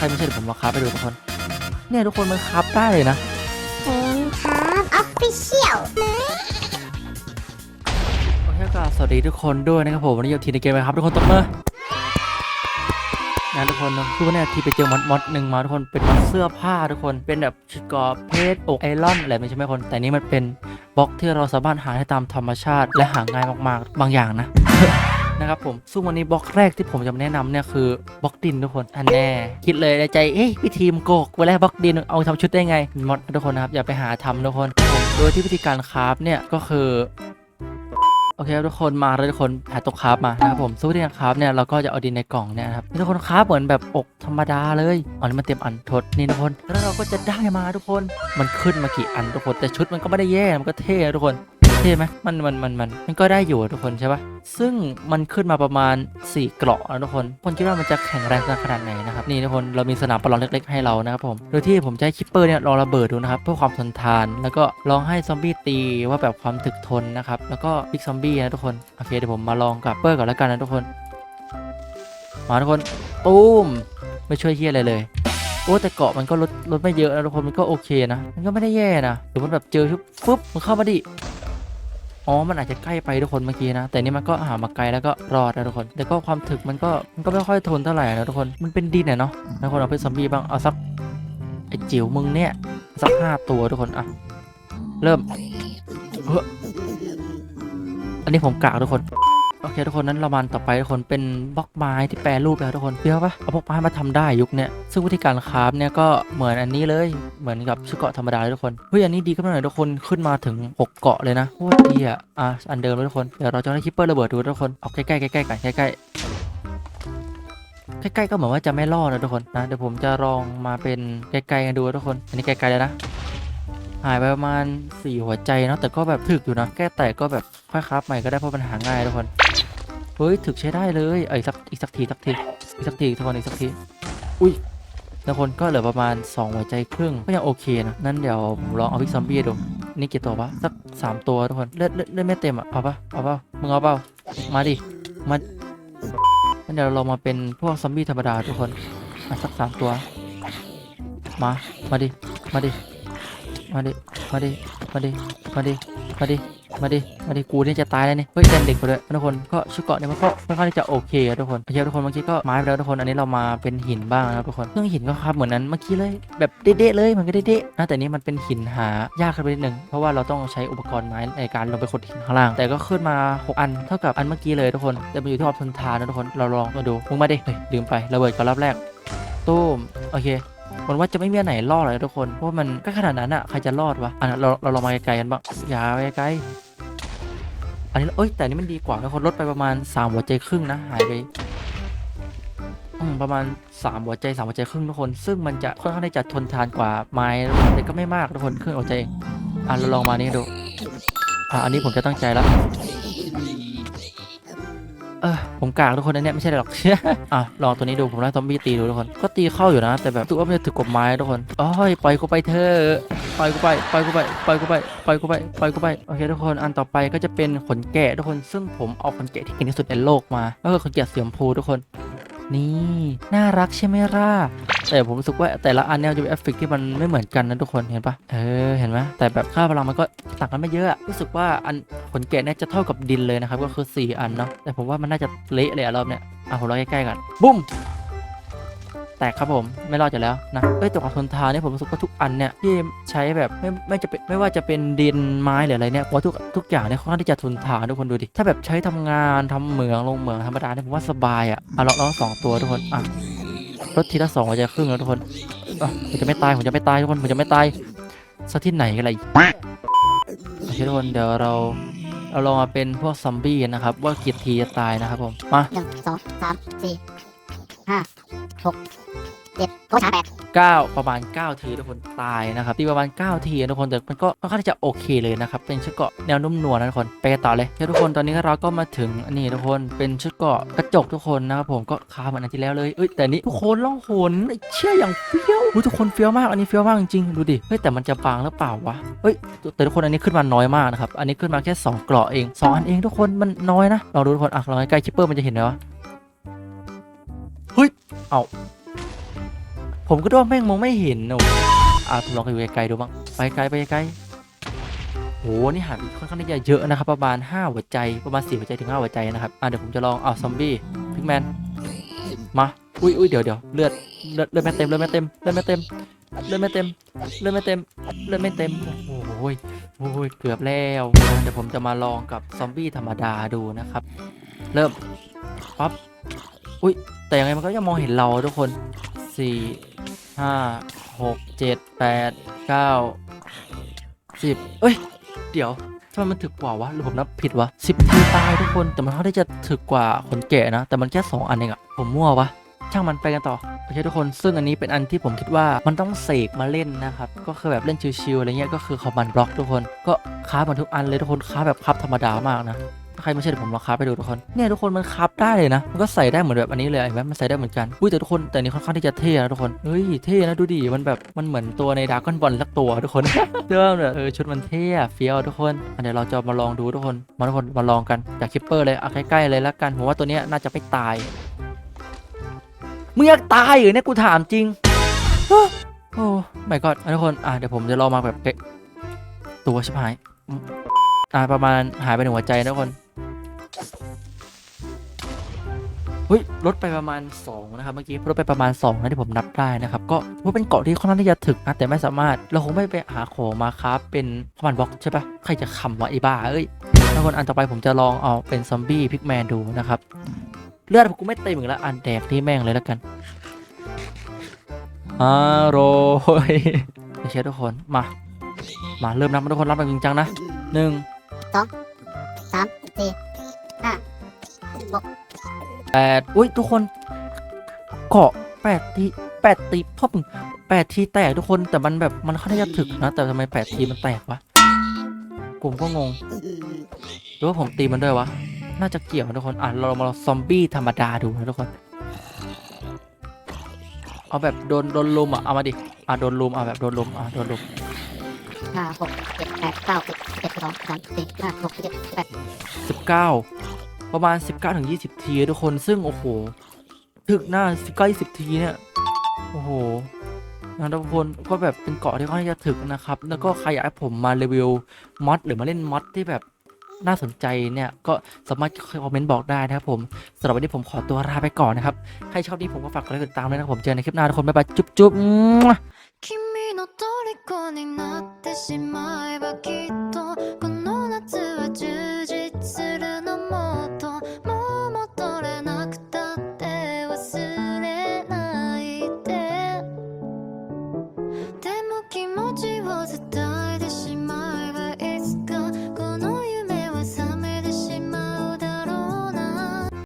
ใช่ไม่ใช่เดี๋ยวผมลองคราฟไปดูทุกคน เนี่ยทุกคนมันคราฟได้เลยนะเป็นครับออฟฟิเชียลโอเคก็สวัสดีทุกคนด้วยนะครับผมวันนี้อยู่ทีในเกมนะครับทุกคนตบมือนะทุกคนนะคือวันนี้ทีไปเจอมอดมอดหนึ่งมาทุกคนเป็นมอดเสื้อผ้าทุกคนเป็นแบบชุดเกราะเพชรอกไอรอนอะไรไม่ใช่ไหมคน แต่นี่มันเป็นบล็อกที่เราสามารถหาได้ตามธรรมชาติ และหาง่ายมากๆ บางอย่างนะ นะครับผมซึ่งวันนี้บล็อกแรกที่ผมจะมาแนะนำเนี่ยคือบล็อกดินทุกคนอันแน่คิดเลยในใจเอ้ยพี่ทีมโกกเวลาบล็อกดินเอาทำชุดได้ไงมดทุกคนนะครับอย่าไปหาทำทุกคนผมโดยที่วิธีการคราฟเนี่ยก็คือโอเคทุกคนมาแล้วทุกคนหาตกคราฟมานะครับผมสู้ที่การคราฟเนี่ยเราก็จะเอาดินในกล่องเนี่ยครับทุกคนคราฟเหมือนแบบอกธรรมดาเลยอ๋อนี่มันเต็มอันทดนี่ทุกคนแล้วเราก็จะได้มาทุกคนมันขึ้นมากี่อันทุกคนแต่ชุดมันก็ไม่ได้แย่มันก็เท่ทุกคน เท่ไหมมันมันมันมันมันก็ได้อยู่ทุกคนใช่ปะซึ่งมันขึ้นมาประมาณ 4 เกราะนะทุกคนคนคิดว่ามันจะแข็งแรงขนาดไหนนะครับนี่ทุกคนเรามีสนามประลองเล็กๆให้เรานะครับผมโดยที่ผมให้คิปเปอร์เนี่ยลองระเบิดดูนะครับเพื่อความทนทาน แล้วก็ลองให้ซอมบี้ตีว่าแบบความถึกทนนะครับแล้วก็พิกซอมบี้นะทุกคนโอเคเดี๋ยวผมมาลองกับเปอร์ก่อนแล้วกันนะทุกคนมาทุกคนตุ้มไม่ช่วยเฮียอะไรเลยโอ้แต่เกาะมันก็ลดลดไม่เยอะนะทุกคนมันก็โอเคนะ มันก็ไม่ได้แย่นะหรือมันแบบเจอชุบฟึบมันเข้ามาดิ อ๋อ มันอาจจะใกล้ไปทุกคนเมื่อกี้นะ แต่นี่มันก็หามาไกลแล้วก็รอดนะทุกคน แต่ก็ความถึกมันก็มันก็ไม่ค่อยทนเท่าไหร่นะทุกคน มันเป็นดินอะเนาะทุกคนเอาเปซอมบี้บ้าง เอาสักไอ้จิ๋วมึงเนี่ยสักห้าตัวทุกคนอะ เริ่มเฮ้ออันนี้ผมกากทุกคน โอเคทุกคนนั้นเรามันต่อไปทุกคนเป็นบล็อกไม้ที่แปรรูปแล้วทุกคนเฟี้ยวปะเอาบล็อกไม้มาทำได้ยุคเนี้ยซึ่งวิธีการคราฟเนี่ยก็เหมือนอันนี้เลยเหมือนกับชุดเกาะธรรมดาเลยทุกคนเฮ้ยอันนี้ดีขึ้นมาหน่อยทุกคนขึ้นมาถึง 6 เกาะเลยนะโคตรดีอะอะอันเดิมเลยทุกคนเดี๋ยวเราจะให้คิปเปอร์ระเบิดดูทุกคนเอาใกล้ๆใกล้ๆกันใกล้ๆใกล้ๆก็เหมือนว่าจะไม่รอดนะทุกคนนะเดี๋ยวผมจะลองมาเป็นไกลๆกันดูทุกคน อันนี้ไกลๆเลยนะหายไปประมาณ 4 หัวใจเนาะแต่ก็แบบถึกอยู่นะแก้แตกก็แบบค่อยคราฟใหม่ก็ได้เพราะมันหาง่ายทุกคน เฮ้ยถึกใช้ได้เลยเอ้ยสักอีกสักทีสักทีอีกสักทีทุกคนอีกสักทีอุ้ยทุกคนก็เหลือประมาณ 2 หัวใจครึ่งก็ยังโอเคนะนั่นเดี๋ยวผมลองเอาพิกซอมบี้ดูนี่กี่ตัววะสัก 3 ตัวทุกคนเลือดเลือดเลือดไม่เต็มอะเอาปะเอาเปล่ามึงเอาเปล่ามาดิมางั้นเดี๋ยวเรามาเป็นพวกซอมบี้ธรรมดาทุกคนอะสักสามตัว มามาดิมาดิมาดิมาดิมาดิมาดิมาดิ มาดิ มาดิ กูเนี่ยจะตายแล้วนี่ เฮ้ยแดนเด็กไปเลยทุกคน ก็ชุดเกาะเนี่ยมันก็ค่อนข้างที่จะโอเคอะทุกคน โอเคทุกคนเมื่อกี้ก็ไม้ไปแล้วทุกคน อันนี้เรามาเป็นหินบ้างนะครับทุกคน เครื่องหินก็ครับเหมือนนั้นเมื่อกี้เลย แบบเด๊ะเลยมันก็เด๊ะนะแต่นี้มันเป็นหินหายากขึ้นไปนิดนึง เพราะว่าเราต้องใช้อุปกรณ์ไม้ในการลงไปขุดหินข้างล่าง แต่ก็ขึ้นมา 6 อัน เท่ากับอันเมื่อกี้เลยทุกคน แต่มันอยู่ที่ความทนทานนะทุกคน เราลองมาดูมึงมาดิเฮ้ยลืมไประเบิดก่อนรอบแรกตู้มโอเคมันว่าจะไม่มีอันไหนรอดเลยทุกคน เพราะว่ามันก็ขนาดนั้นอะใครจะรอดวะอะเราเราลองมาไกลๆกันบ้างอย่าไปไกล อันนี้เอ้ยแต่นี้มันดีกว่านะคนลดไปประมาณ3หัวใจครึ่งนะหายไปประมาณ 3 หัวใจ3หัวใจครึ่งทุกคน ซึ่งมันจะค่อนข้างที่จะทนทานกว่าไม้แต่ก็ไม่มากทุกคนครึ่งหัวใจเองอะเราลองมานี่ดูอะอันนี้ผมจะตั้งใจแล้วเออผมกางทุกคนอันเนี้ยไม่ใช่หรอกอะลองตัวนี้ดูผมไล่ซอมบี้ตีดูทุกคน ก็ตีเข้าอยู่นะ แต่แบบรู้สึกว่ามันจะถึกกว่าไม้ทุกคนอ้ยปล่อยกูไปเถอะ ล่อยกูไปปล่อยกูไปปล่อยกูไปปล่อยกูไปปล่อยกูไปโอเคทุกคนอันต่อไปก็จะเป็นขนแกะทุกคนซึ่งผมเอาขนแกะที่เก่งที่สุดในโลกมาก็คือขนแกะเสียมพูทุกคน นี่น่ารักใช่ไหมล่ะแต่ผมรู้สึกว่าแต่ละอันเนี่ยจะมีเอฟเฟกต์ที่มันไม่เหมือนกันนะทุกคนเห็นปะเออเห็นไหมแต่แบบค่าพลังมันก็ต่างกันไม่เยอะรู้สึกว่าอันขนแกะเนี่ยจะเท่ากับดินเลยนะครับก็คือ 4 อันเนาะแต่ผมว่ามันน่าจะเละเลยอะรอบเนี้ยอะผมรอใกล้ๆกันบุ้ม แตกครับผมไม่รอดอยู่แล้วนะเอ้ยแต่ความทนทานเนี่ยผมรู้สึกว่าทุกอันเนี่ยที่ใช้แบบไม่ไม่จะเป็นไม่ว่าจะเป็นดินไม้หรืออะไรเนี่ยผมว่าทุกทุกอย่างเนี่ยค่อนข้างที่จะทนทานทุกคนดูดิถ้าแบบใช้ทำงานทำเหมืองลงเหมืองธรรมดาเนี่ยผมว่าสบายอะอะลองลองสองตัวทุกคนอะลดทีละสองหัวใจครึ่งแล้วทุกคนผมจะไม่ตายผมจะไม่ตายทุกคนผมจะไม่ตายสักที่ไหนกันเลยโอเคทุกคนเดี๋ยวเราเราลองมาเป็นพวกซอมบี้นนะครับ ว่ากี่ทีจะตายนะครับผมมาหนึ่งสองสามสี่ห้า หกเจ็ดโอ้ช้าแปด9ประมาณ 9 ทีทุกคนตายนะครับตีประมาณ 9 ทีทุกคนแต่มันก็ค่อนข้างที่จะโอเคเลยนะครับเป็นชุดเกาะแนวนุ่มนวลนะทุกคนไปต่อเลยทุกคนตอนนี้เราก็มาถึงอันนี้ทุกคนเป็นชุดเกาะกระจกทุกคนนะครับผมก็คาเหมือนอันที่แล้วเลยเอ้ยแต่นี้ทุกคนล่องหนเชี่ยอย่างเฟี้ยวทุกคนเฟี้ยวมากอันนี้เฟี้ยวมากจริงๆดูดิเฮ้ยแต่มันจะบางหรือเปล่าวะเฮ้ยแต่ทุกคนอันนี้ขึ้นมาน้อยมากนะครับอันนี้ขึ้นมาแค่สองเกาะเองสองอันเองทุกคนมันน้อยนะลองดูทุกคนอะลองใกล้ๆคิปเปอร์มันจะเห็นไหมวะ เฮ้ยเอาผมก็ดูว่าแม่งมองไม่เห็นโอ้โหอะผมลองไปดูไกลๆดูบ้างไปไกลไปไกลโหนี่หาค่อนข้างที่จะเยอะนะครับ ประมาณ 5 หัวใจประมาณ4หัวใจถึง 5 หัวใจนะครับอะเดี๋ยวผมจะลองเอาซอมบี้พิกแมนมาอุ้ยอุ้ยเดี๋ยวเดี๋ยวเลือดเลือดเลือดไม่เต็มเลือดไม่เต็มเลือดไม่เต็มเลือดไม่เต็มเลือดไม่เต็มเลือดไม่เต็มโอ้โหโอ้ยเกือบแล้วเดี๋ยวผมจะมาลองกับซอมบี้ธรรมดาดูนะครับ เริ่มปั๊บ อุ้ยแต่ยังไงมันก็ยังมองเห็นเราทุกคนสี่ห้าหกเจ็ดแปดเก้าสิบเอ้ย เดี๋ยวทำไมมันถึกกว่าวะหรือผมนับผิดวะสิบทีตายทุกคนแต่มันค่อนข้าที่จะถึกกว่าคนแก่นะ แต่มันแค่สองอันเองอะผมมั่ววะช่างมันไปกันต่อโอเคทุกคนซึ่งอันนี้เป็นอันที่ผมคิดว่ามันต้องเสกมาเล่นนะครับ ก็คือแบบเล่นชิวๆอะไรเงี้ยก็คือคอมบันบล็อกทุกคนก็ค้าบมันทุกอันเลยทุกคนค้าแบบค้าธรรมดามากนะ ใครไม่เชื่อเดี๋ยวผมลองค้าไปดูทุกคนเนี่ยทุกคนมันคับได้เลยนะ มันก็ใส่ได้เหมือนแบบอันนี้เลยเห็นไหมมันใส่ได้เหมือนกันอุ้ยแต่ทุกคนแต่นี้ค่อนข้างที่จะเท่นะทุกคนเฮ้ยเท่นะดูดิมันแบบมันเหมือนตัวในดาร์กอนบอลสักตัวทุกคนเรื่องแบบเออชุดมันเท่เฟี้ยวทุกคนอะเดี๋ยวเราจะมาลองดูทุกคนมาทุกคนมาลองกันจากคิปเปอร์เลยเอาใกล้ๆเลยแล้วกันผมว่าตัวเนี้ยน่าจะไม่ตายมึงอยากตายเหรอเนี่ยกูถามจริงโอ้ไม่ก็ทุกคนอะเดี๋ยวผมจะลองมาแบบเป๊ะตัวชิบหายอืมอะประมาณหายไปหนึ่งหัวใจนะทุกคน เฮ้ยลดไปประมาณ 2 นะครับ เมื่อกี้ลดไปประมาณ2นะที่ผมนับได้นะครับ ก็ว่าเป็นเกาะที่ค่อนข้างที่จะถึกนะแต่ไม่สามารถ เราคงไม่ไปหาของมาครับ เป็นคอมมานด์บล็อกใช่ปะใครจะขำวะไอ้บ้าเอ้ยแล้วคนอันต่อไปผมจะลองเอาเป็นซอมบี้พิกแมนดูนะครับ เลือดผมกูไม่เต็มอีกแล้วอันแดกที่แม่งเลยแล้วกันอร่อยโอเคทุกคนมา มาเริ่มนับมาทุกคนรับแบบจริงจังนะหนึ่งสองสามสี่ห้าหก แปดอุ้ยทุกคนเกาะแปดทีแปดตีพ่อมึงแปดทีแตกทุกคนแต่มันแบบมันค่อนข้างจะถึกนะ แต่ทำไมแปดทีมันแตกวะผมก็งงหรือว่าผมตีมันด้วยวะน่าจะเกี่ยวนะทุกคนอะเรามาลองซอมบี้ธรรมดาดูนะทุกคนเอาแบบโดนโดนลุมอะเอามาดิอะโดนลุมอะแบบโดนลุมอะโดนลุมห้าหกเจ็ดแปดเก้าสิบสิบเอ็ดสิบสองสิบสามสิบสี่ห้าหกเจ็ดแปดสิบเก้า ประมาณสิบเก้าถึงยี่สิบทีทุกคนซึ่งโอ้โหถึกหน้าสิบเก้ายี่สิบทีเนี่ยโอ้โหนะทุกคนก็แบบเป็นเกาะที่ค่อนข้างจะถึกนะครับ แล้วก็ใครอยากให้ผมมารีวิวมอดหรือมาเล่นมอดที่แบบน่าสนใจเนี่ย ก็สามารถคอมเมนต์บอกได้นะครับผมสำหรับวันนี้ผมขอตัวลาไปก่อนนะครับ ใครชอบนี้ผมก็ฝากกดไลค์กดติดตามด้วยนะครับผมเจอกันในคลิปหน้าทุกคนบ๊ายบายจุ๊บจุ๊บๆ 君の虜になってしまえばきっとこの夏は充実するの